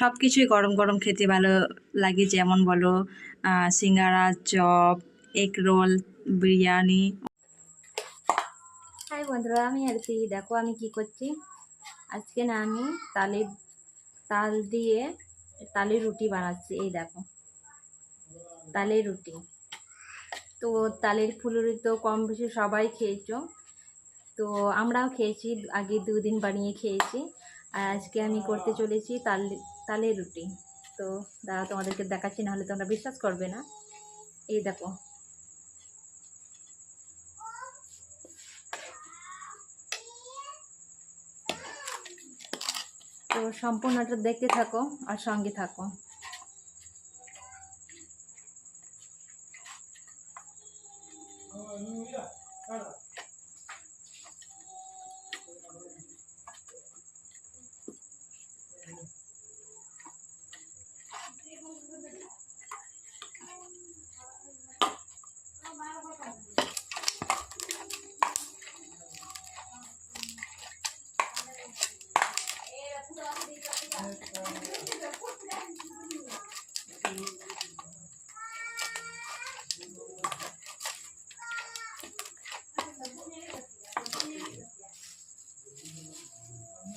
সব কিছুই গরম গরম খেতে ভালো লাগে। যেমন বলো singara, chop, egg roll, biryani. Hi বন্ধুরা, আমি আর কি দেখো আমি কি করছি। আজকে না আমি তালের তাল দিয়ে তালের রুটি বানাচ্ছি। এই দেখো, তালের রুটি। তো তালের ফুলুরি তো কম বেশি সবাই খেয়েছো। তো আমরাও খেয়েছি, আগে দুদিন বানিয়ে খেয়েছি। আর আজকে আমি করতে চলেছি তাল তালের রুটি। তো দাঁড়া তোমাদেরকে দেখাচ্ছি, নাহলে তোমরা বিশ্বাস করবে না। এই দেখো। তো সম্পূর্ণটা দেখতে থাকো আর সঙ্গে থাকো।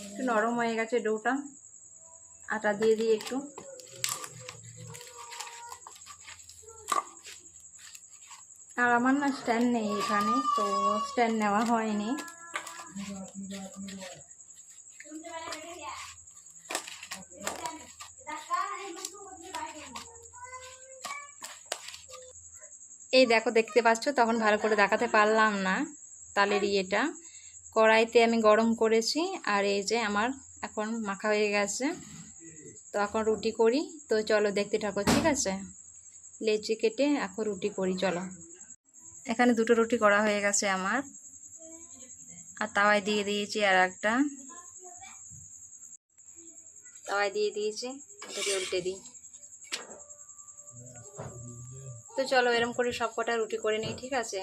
একটু নরম হয়ে গেছে ডোটা। আটা দিয়ে দিই একটু। আর আমার না স্ট্যান্ড নেই এখানে, তো স্ট্যান্ড নেওয়া হয়নি। এই দেখো দেখতে পাচ্ছ, তখন ভালো করে দেখাতে পারলাম না তালের ইয়েটা। কড়াইতে আমি গরম করেছি, আর এই যে আমার এখন মাখা হয়ে গেছে। তো এখন রুটি করি। তো চলো দেখতে থাকো, ঠিক আছে? লেচি কেটে এখন রুটি করি, চলো। এখানে দুটো রুটি করা হয়ে গেছে আমার। আর তাওয়ায় দিয়ে দিয়েছি আর একটা। তাওয়ায় দিয়ে দিয়েছি এটাকে উল্টে দিই। তো চলো এরম করে সব কটা রুটি করে নিই, ঠিক আছে?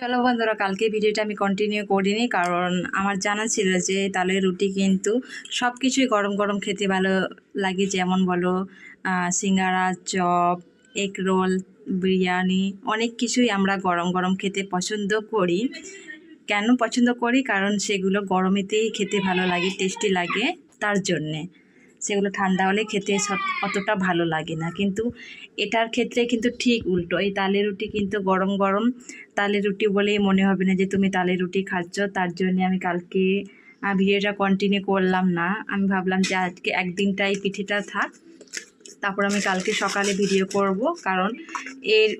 চলো বন্ধুরা, কালকে ভিডিওটা আমি কন্টিনিউ করিনি, কারণ আমার জানা ছিল যে তালের রুটি কিন্তু সব কিছুই গরম গরম খেতে ভালো লাগে, যেমন বলো singara, chop egg roll biryani, অনেক কিছুই আমরা গরম গরম খেতে পছন্দ করি। কেন পছন্দ করি? কারণ সেগুলো গরমেতেই খেতে ভালো লাগে টেস্টি লাগে, তার জন্যে। সেগুলো ঠান্ডা হলে খেতে অতটা ভালো লাগে না। কিন্তু এটার ক্ষেত্রে কিন্তু ঠিক উল্টো। এই তালের রুটি কিন্তু গরম গরম তালের রুটি বলেই মনে হবে না যে তুমি তালের রুটি খাচ্ছ। তার জন্য আমি কালকে ভিডিওটা কন্টিনিউ করলাম না। আমি ভাবলাম যে আজকে একদিনটাই পিঠেটা থাক। তারপর আমি কালকে সকালে ভিডিও করব। কারণ এর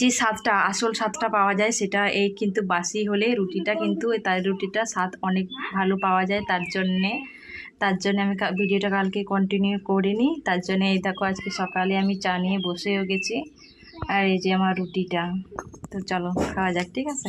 যে স্বাদটা, আসল স্বাদটা পাওয়া যায় সেটা এই কিন্তু বাসি হলে রুটিটা কিন্তু তালের রুটিটা স্বাদ অনেক ভালো পাওয়া যায়। তার জন্যে তার জন্য আমি ভিডিওটা কালকে কন্টিনিউ করিনি। তার জন্য এই দেখো আজকে সকালে আমি চা নিয়ে বসেও গেছি। আর এই যে আমার রুটিটা। তো চলো, খাওয়া যাক, ঠিক আছে?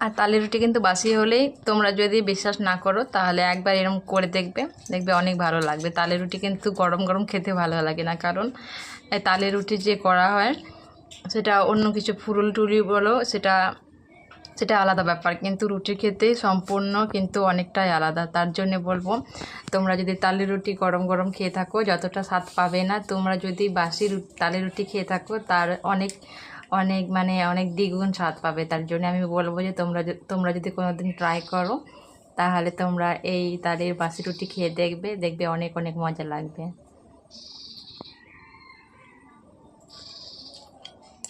আর তালের রুটি কিন্তু বাসি হলেই তোমরা যদি বিশ্বাস না করো, তাহলে একবার এরকম করে দেখবে। দেখবে অনেক ভালো লাগবে। তালের রুটি কিন্তু গরম গরম খেতে ভালো লাগে না। কারণ তালের রুটি যে করা হয়, সেটা অন্য কিছু ফুরুল টুলি বলো, সেটা সেটা আলাদা ব্যাপার। কিন্তু রুটি খেতে সম্পূর্ণ কিন্তু অনেকটাই আলাদা। তার জন্য বলব, তোমরা যদি তালের রুটি গরম গরম খেয়ে থাকো, যতটা স্বাদ পাবে না, তোমরা যদি বাসি তালের রুটি খেয়ে থাকো, তার অনেক অনেক মানে অনেক দ্বিগুণ স্বাদ পাবে। তার জন্য আমি বলব যে তোমরা তোমরা যদি কোনো দিন ট্রাই করো, তাহলে তোমরা এই তালের বাসি রুটি খেয়ে দেখবে দেখবে অনেক অনেক মজা লাগবে।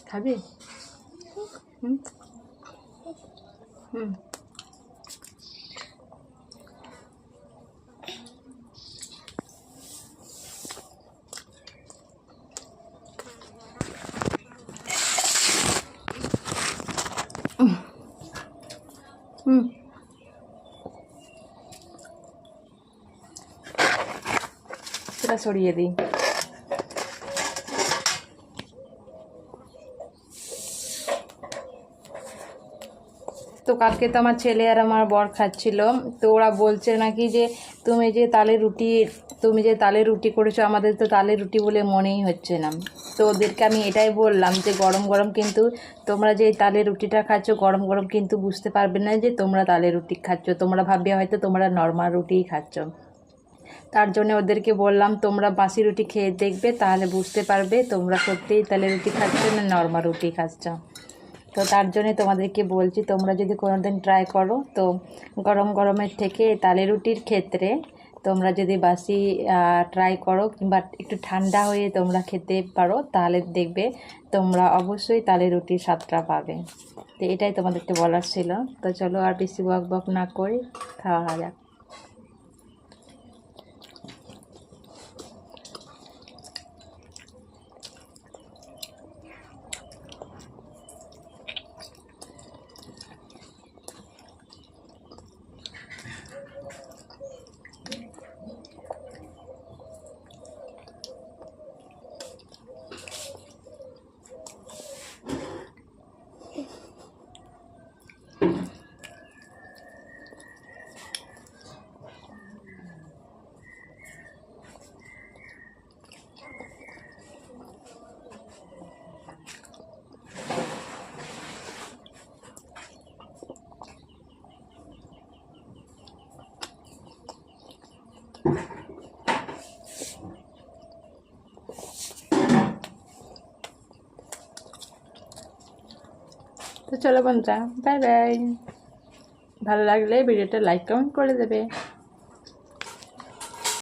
খাবে? হুম। হুম। সেটা সরিয়ে দিই তো কালকে তো আমার ছেলে আর আমার বর খাচ্ছিল, তো ওরা বলছে নাকি যে তুমি যে তালের রুটি তুমি যে তালের রুটি করেছ, আমাদের তো তালের রুটি বলে মনেই হচ্ছে না। তো ওদেরকে আমি এটাই বললাম যে, গরম গরম কিন্তু তোমরা যে তালের রুটিটা খাচ্ছ, গরম গরম কিন্তু বুঝতে পারবে না যে তোমরা তালের রুটি খাচ্ছ। তোমরা ভাববে হয়তো তোমরা নর্মাল রুটিই খাচ্ছ। তার জন্য ওদেরকে বললাম, তোমরা বাসি রুটি খেয়ে দেখবে, তাহলে বুঝতে পারবে তোমরা সত্যিই তালের রুটি খাচ্ছ না নর্মাল রুটি খাচ্ছ। তো তার জন্যে তোমাদেরকে বলছি, তোমরা যদি কোনো দিন ট্রাই করো, তো গরম গরমের থেকে তালে রুটির ক্ষেত্রে তোমরা যদি বাসি ট্রাই করো কিংবা একটু ঠান্ডা হয়ে তোমরা খেতে পারো, তাহলে দেখবে তোমরা অবশ্যই তালে রুটি স্বাদটা পাবে। তো এটাই তোমাদেরকে বলার ছিল। তো চলো আর বেশি বক বক না করে খাওয়া যাক। তো চলো বন্ধুরা বাই বাই ভালো লাগলে ভিডিওটা লাইক কমেন্ট করে দেবে।